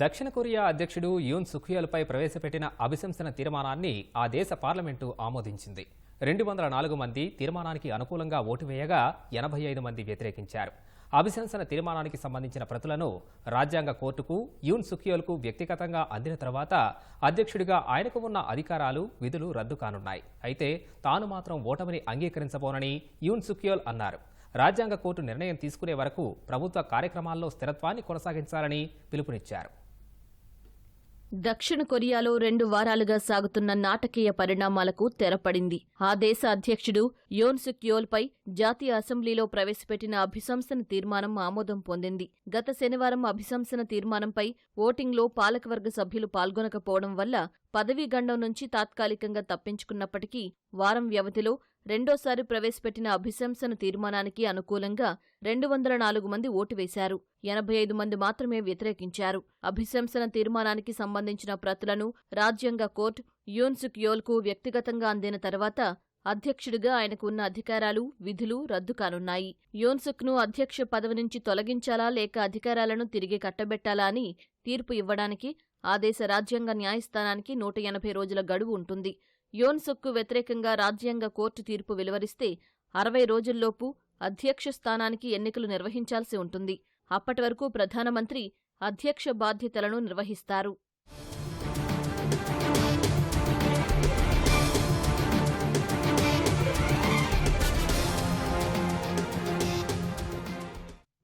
దక్షిణ కొరియా అధ్యక్షుడు యూన్ సుఖియోల్పై ప్రవేశపెట్టిన అభిశంసన తీర్మానాన్ని ఆ దేశ పార్లమెంటు ఆమోదించింది. రెండు వందల నాలుగు మంది తీర్మానానికి అనుకూలంగా ఓటు వేయగా ఎనభై ఐదు మంది వ్యతిరేకించారు. అభిశంసన తీర్మానానికి సంబంధించిన ప్రతులను రాజ్యాంగ కోర్టుకు యూన్ సుఖియోల్కు వ్యక్తిగతంగా అందిన తర్వాత అధ్యక్షుడిగా ఆయనకు ఉన్న అధికారాలు విధులు రద్దు కానున్నాయి. అయితే తాను మాత్రం ఓటమిని అంగీకరించబోనని యూన్ సుఖియోల్ అన్నారు. రాజ్యాంగ కోర్టు నిర్ణయం తీసుకునే వరకు ప్రభుత్వ కార్యక్రమాల్లో స్థిరత్వాన్ని కొనసాగించాలని పిలుపునిచ్చారు. దక్షిణ కొరియాలో రెండు వారాలుగా సాగుతున్న నాటకీయ పరిణామాలకు తెరపడింది. ఆ దేశ అధ్యక్షుడు యోన్ సుక్ యోల్పై జాతీయ అసెంబ్లీలో ప్రవేశపెట్టిన అభిశంసన తీర్మానం ఆమోదం పొందింది. గత శనివారం అభిశంసన తీర్మానంపై ఓటింగ్లో పాలకవర్గ సభ్యులు పాల్గొనకపోవడం వల్ల పదవీ గండం నుంచి తాత్కాలికంగా తప్పించుకున్నప్పటికీ వారం వ్యవధిలో రెండోసారి ప్రవేశపెట్టిన అభిశంసన తీర్మానానికి అనుకూలంగా రెండు వందల నాలుగు మంది ఓటు వేశారు. ఎనభై ఐదు మంది మాత్రమే వ్యతిరేకించారు. అభిశంసన తీర్మానానికి సంబంధించిన ప్రతులను రాజ్యాంగ కోర్టు యూన్సుక్ యోల్కు వ్యక్తిగతంగా అందిన తర్వాత అధ్యక్షుడిగా ఆయనకు ఉన్న అధికారాలు విధులు రద్దు కానున్నాయి. యోన్సుక్ను అధ్యక్ష పదవి నుంచి తొలగించాలా లేక అధికారాలను తిరిగి కట్టబెట్టాలా అని తీర్పు ఇవ్వడానికి ఆ దేశ రాజ్యాంగ న్యాయస్థానానికి నూట ఎనభై రోజుల గడువు ఉంటుంది. యోన్సుక్కు వ్యతిరేకంగా రాజ్యాంగ కోర్టు తీర్పు వెలువరిస్తే అరవై రోజుల్లోపు అధ్యక్ష స్థానానికి ఎన్నికలు నిర్వహించాల్సి ఉంటుంది. అప్పటి వరకు ప్రధానమంత్రి అధ్యక్ష బాధ్యతలను నిర్వహిస్తారు.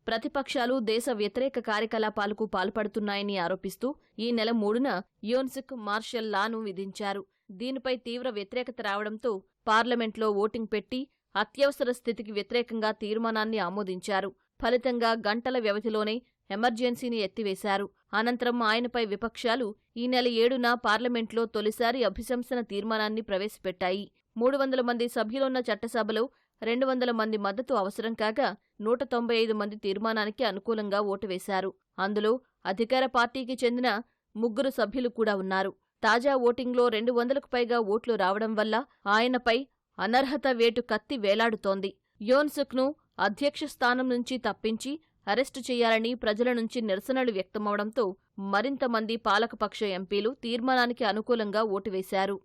ప్రతిపక్షాలు దేశ వ్యతిరేక కార్యకలాపాలకు పాల్పడుతున్నాయని ఆరోపిస్తూ ఈ నెల మూడున యోన్సిక్ మార్షల్ లాను విధించారు. దీనిపై తీవ్ర వ్యతిరేకత రావడంతో పార్లమెంట్లో ఓటింగ్ పెట్టి అత్యవసర స్థితికి వ్యతిరేకంగా తీర్మానాన్ని ఆమోదించారు. ఫలితంగా గంటల వ్యవధిలోనే ఎమర్జెన్సీని ఎత్తివేశారు. అనంతరం ఆయనపై విపక్షాలు ఈ నెల ఏడున పార్లమెంట్లో తొలిసారి అభిశంసన తీర్మానాన్ని ప్రవేశపెట్టాయి. మూడు వందల మంది సభ్యులున్న చట్టసభలో రెండు వందల మంది మద్దతు అవసరం కాగా నూట తొంభై ఐదు మంది తీర్మానానికి అనుకూలంగా ఓటు వేశారు. అందులో అధికార పార్టీకి చెందిన ముగ్గురు సభ్యులు కూడా ఉన్నారు. తాజా ఓటింగ్లో రెండు వందలకు పైగా ఓట్లు రావడం వల్ల ఆయనపై అనర్హత వేటు కత్తి వేలాడుతోంది. యోన్సుక్ను అధ్యక్ష స్థానం నుంచి తప్పించి అరెస్టు చేయాలని ప్రజల నుంచి నిరసనలు వ్యక్తమవడంతో మరింత మంది పాలకపక్ష ఎంపీలు తీర్మానానికి అనుకూలంగా ఓటు వేశారు.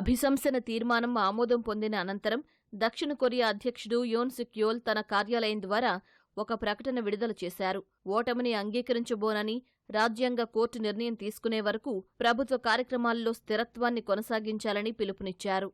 అభిశంసన తీర్మానం ఆమోదం పొందిన అనంతరం దక్షిణ కొరియా అధ్యక్షుడు యోన్ సుక్ యోల్ తన కార్యాలయం ద్వారా ఒక ప్రకటన విడుదల చేశారు. ఓటమిని అంగీకరించబోనని రాజ్యాంగ కోర్టు నిర్ణయం తీసుకునే వరకు ప్రభుత్వ కార్యక్రమాల్లో స్థిరత్వాన్ని కొనసాగించాలని పిలుపునిచ్చారు.